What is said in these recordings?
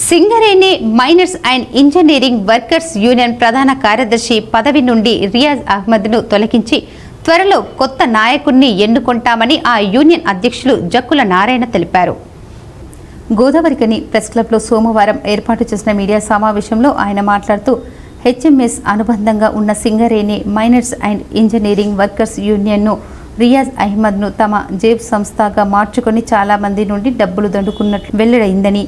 Singareni miners and engineering workers union ప్రధాన కార్యదర్శి పదవి నుండి రియాజ్ అహ్మద్ను తొలగించి త్వరలో కొత్త నాయకుణ్ణి ఎన్నుకుంటామని ఆ యూనియన్ అధ్యక్షులు జక్కుల నారాయణ తెలిపారు. గోదావరికని ప్రెస్ క్లబ్లో సోమవారం ఏర్పాటు చేసిన మీడియా సమావేశంలో ఆయన మాట్లాడుతూ హెచ్ఎంఎస్ అనుబంధంగా ఉన్న Singareni miners and engineering workers యూనియన్ను Riyaz అహ్మద్ను తమ జేబ్ సంస్థగా మార్చుకొని చాలా మంది నుండి డబ్బులు దండుకున్నట్లు వెల్లడైందని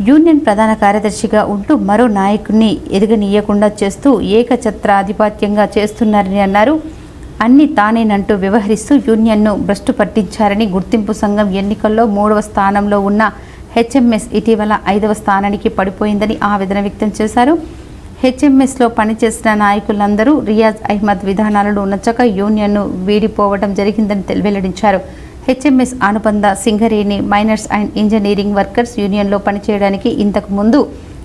యూనియన్ ప్రధాన కార్యదర్శిగా ఉంటూ మరో నాయకుడిని ఎదగనీయకుండా చేస్తూ ఏకఛత్రాధిపత్యంగా చేస్తున్నారని అన్నారు. అన్ని తానేనంటూ వ్యవహరిస్తూ యూనియన్ను భ్రష్టు పట్టించారని గుర్తింపు సంఘం ఎన్నికల్లో మూడవ స్థానంలో ఉన్న హెచ్ఎంఎస్ ఇటీవల ఐదవ స్థానానికి పడిపోయిందని ఆవేదన వ్యక్తం చేశారు. హెచ్ఎంఎస్లో పనిచేసిన నాయకులందరూ రియాజ్ అహ్మద్ విధానాలను నచ్చక యూనియన్ను వీడిపోవడం జరిగిందని తెల్- వెల్లడించారు. హెచ్ఎంఎస్ అనుబంధ Singareni miners and engineering workers యూనియన్లో పనిచేయడానికి ఇంతకు ముందు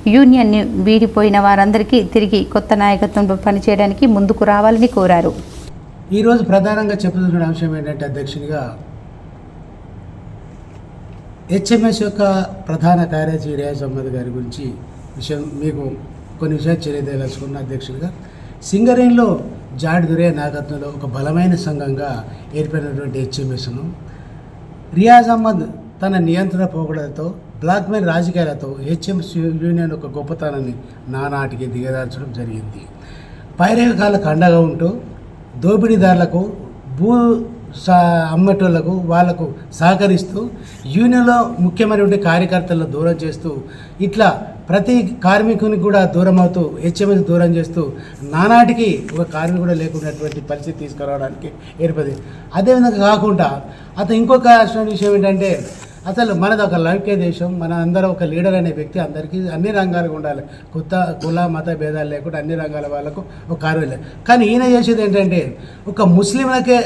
యూనియన్ని వీడిపోయిన వారందరికీ తిరిగి కొత్త నాయకత్వంలో పనిచేయడానికి ముందుకు రావాలని కోరారు. ఈరోజు ప్రధానంగా చెప్పుతున్న అంశం ఏంటంటే అధ్యక్షునిగా హెచ్ఎంఎస్ యొక్క ప్రధాన కార్యదర్శి రియాజ్ అహ్మద్ గారి గురించి విషయం మీకు కొన్ని విషయాలు తెలియదలుచుకున్న అధ్యక్షుడిగా సింగరేణిలో జాడ్ దురే నాయకత్వంలో ఒక బలమైన సంఘంగా ఏర్పడినటువంటి హెచ్ఎంఎస్ను. రియాజ్ అహ్మద్ తన నియంత్రణ పోకడలతో బ్లాక్మెయిల్ రాజకీయాలతో హెచ్ఎంఎస్ యూనియన్ ఒక గొప్పతనాన్ని నానాటికి దిగదార్చడం జరిగింది. పైరేకాలకు అండగా ఉంటూ దోపిడీదారులకు భూ సా అమ్మేటోళ్ళకు వాళ్ళకు సహకరిస్తూ యూనియన్లో ముఖ్యమైనటువంటి కార్యకర్తలను దూరం చేస్తూ ఇట్లా ప్రతి కార్మికుని కూడా దూరం అవుతూ హెచ్ఎంఎస్ దూరం చేస్తూ నానాటికి ఒక కార్మికుడు లేకున్నటువంటి పరిస్థితి తీసుకురావడానికి ఏర్పడింది. అదేవిధంగా కాకుండా అతను ఇంకొక విషయం ఏంటంటే అసలు మనది ఒక లౌక్య దేశం మన అందరం ఒక లీడర్ అనే వ్యక్తి అందరికీ అన్ని రంగాలకు ఉండాలి. కొత్త కుల మత భేదాలు లేకుండా అన్ని రంగాల వాళ్ళకు ఒక కార్యం కానీ ఈయన చేసేది ఏంటంటే ఒక ముస్లింలకే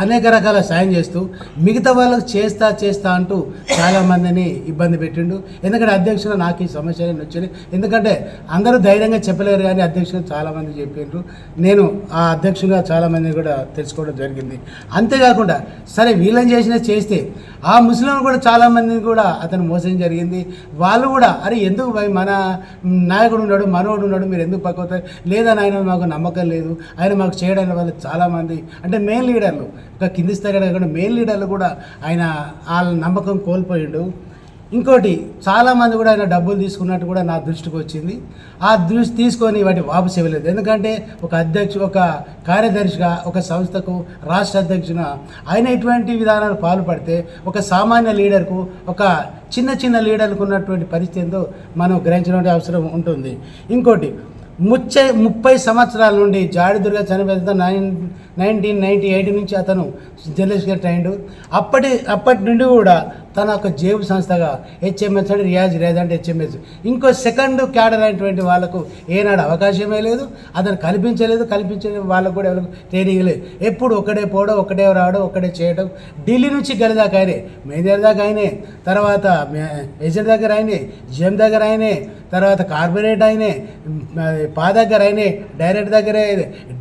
అనేక రకాల సాయం చేస్తూ మిగతా వాళ్ళకు చేస్తా చేస్తా అంటూ చాలామందిని ఇబ్బంది పెట్టిండు. ఎందుకంటే అధ్యక్షుడు నాకు ఈ సమస్యలు వచ్చినాయి ఎందుకంటే అందరూ ధైర్యంగా చెప్పలేరు కానీ అధ్యక్షుడు చాలామంది చెప్పిండ్రు. నేను ఆ అధ్యక్షుడిగా చాలామంది కూడా తెలుసుకోవడం జరిగింది. అంతేకాకుండా సరే వీళ్ళని చేసిన చేస్తే ఆ ముస్లిం కూడా చాలామందిని కూడా అతను మోసం జరిగింది. వాళ్ళు కూడా అరే ఎందుకు మన నాయకుడు ఉన్నాడు మనోడు ఉన్నాడు మీరు ఎందుకు పక్కవుతారు లేదా ఆయన మాకు నమ్మకం లేదు. ఆయన మాకు చేయడం వల్ల చాలామంది అంటే మెయిన్ లీడర్లు ఒక కింది స్థాయి కాకుండా మెయిన్ లీడర్లు కూడా ఆయన వాళ్ళ నమ్మకం కోల్పోయిండు. ఇంకోటి చాలామంది కూడా ఆయన డబ్బులు తీసుకున్నట్టు కూడా నా దృష్టికి వచ్చింది. ఆ దృష్టి తీసుకొని వాటి వాపసు ఇవ్వలేదు. ఎందుకంటే ఒక అధ్యక్షు ఒక కార్యదర్శిగా ఒక సంస్థకు రాష్ట్ర అధ్యక్షున ఆయన ఇటువంటి విధానాలు పాల్పడితే ఒక సామాన్య లీడర్కు ఒక చిన్న చిన్న లీడర్లకు ఉన్నటువంటి పరిస్థితి మనం గ్రహించడం అవసరం ఉంటుంది. ఇంకోటి ముచ్చై ముప్పై సంవత్సరాల నుండి జాడి దుర్గా చనిపోయిన నైన్ నైన్టీన్ నైంటీ ఎయిట్ నుంచి అతను జర్నలిస్ట్గా ట్రైన్డ్. అప్పటి అప్పటి నుండి కూడా తన ఒక జేబు సంస్థగా హెచ్ఎంఎస్ అంటే రియాజ్ రియాజ్ అంటే హెచ్ఎంఎస్. ఇంకో సెకండ్ క్యాడర్ అయినటువంటి వాళ్ళకు ఏనాడు అవకాశమే లేదు అతను కల్పించలేదు కల్పించే వాళ్ళకు కూడా ఎవరికి ట్రైనింగ్ లేదు. ఎప్పుడు ఒకడే పోవడం ఒకటే రావడం ఒకటే చేయడం ఢిల్లీ నుంచి గలిదాకా ఆయనే మేజర్ దాకా ఆయనే తర్వాత ఏజెంట్ దగ్గర ఆయనే జిఎం దగ్గర ఆయనే తర్వాత కార్పొరేట్ అయినే పా దగ్గర అయినే డైరెక్ట్ దగ్గర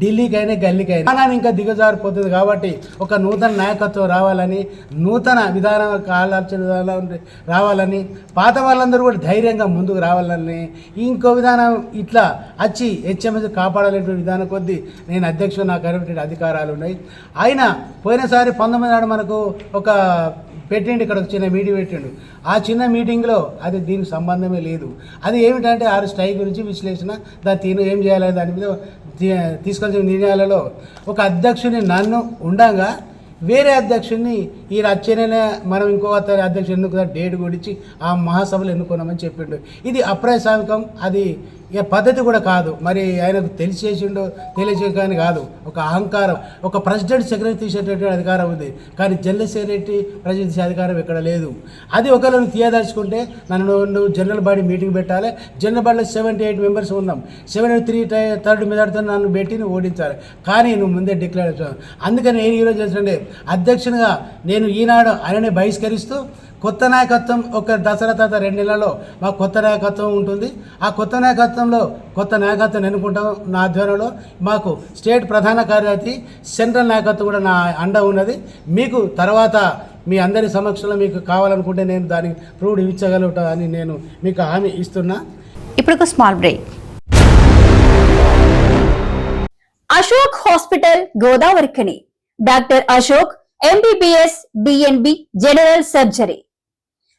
ఢిల్లీకి అయినా గల్లీకి అయినా ఇంకా దిగజారిపోతుంది కాబట్టి ఒక నూతన నాయకత్వం రావాలని నూతన విధాన కాలాలు ఆలోచన రావాలని పాత వాళ్ళందరూ కూడా ధైర్యంగా ముందుకు రావాలని ఇంకో విధానం ఇట్లా వచ్చి హెచ్ఎంఎస్ కాపాడాలనే విధానం కొద్దీ నేను అధ్యక్షుడు నాకు అనేటువంటి అధికారాలు ఉన్నాయి. ఆయన పోయినసారి పంతొమ్మిది నాడు మనకు ఒక పెట్టిండు ఇక్కడ ఒక చిన్న మీటింగ్ పెట్టిండు. ఆ చిన్న మీటింగ్లో అది దీనికి సంబంధమే లేదు. అది ఏమిటంటే ఆరు స్ట్రైక్ గురించి విశ్లేషణ దాని తీను ఏం చేయాలి దాని మీద తీ- తీసుకోవాల్సిన నిర్ణయాలలో ఒక అధ్యక్షుని నన్ను ఉండంగా వేరే అధ్యక్షుడిని ఈ వచ్చేనే మనం ఇంకో అతని అధ్యక్షుడు ఎన్నుకున్న డేట్ గురించి ఆ మహాసభలు ఎన్నుకున్నామని చెప్పిండు. ఇది అప్రసాంకం అది ఇక పద్ధతి కూడా కాదు. మరి ఆయనకు తెలిసేసిండో తెలియచే కానీ కాదు. ఒక అహంకారం ఒక ప్రెసిడెంట్ సెక్రటరీ తీసేటటువంటి అధికారం ఉంది. కానీ జనరల్ సెక్రటరీ ప్రెసిడెంట్ తీసే అధికారం ఇక్కడ లేదు. అది ఒకవేళ నువ్వు తీయదలుచుకుంటే నన్ను నువ్వు- జనరల్ బాడీ మీటింగ్ పెట్టాలి. జనరల్ బాడీలో సెవెంటీ ఎయిట్ మెంబర్స్ ఉన్నాం. సెవెంటీ త్రీ థర్డ్ మెథడ్తో నన్ను పెట్టి నువ్వు ఓడించాలి. కానీ నువ్వు ముందే డిక్లేర్ చేసావు. అందుకని నేను ఈరోజు చేస్తుండే. అధ్యక్షునిగా నేను ఈనాడు ఆయననే బహిష్కరిస్తూ కొత్త నాయకత్వం ఒక దసరా తర్వాత రెండు నెలల్లో మాకు కొత్త నాయకత్వం ఉంటుంది. ఆ కొత్త నాయకత్వంలో కొత్త నాయకత్వం ఎన్నుకుంటాం నా ఆధ్వర్యంలో. మాకు స్టేట్ ప్రధాన కార్యదర్శి సెంట్రల్ నాయకత్వం కూడా నా అండ ఉన్నది. మీకు తర్వాత మీ అందరి సమక్షంలో మీకు కావాలనుకుంటే నేను దానికి ప్రూవ్డ్ ఇచ్చగలుగుతా అని నేను మీకు హామీ ఇస్తున్నా. ఇప్పుడు ఒక small break. Ashok hospital Godavarikhani. Doctor Ashok MBBS DNB general surgery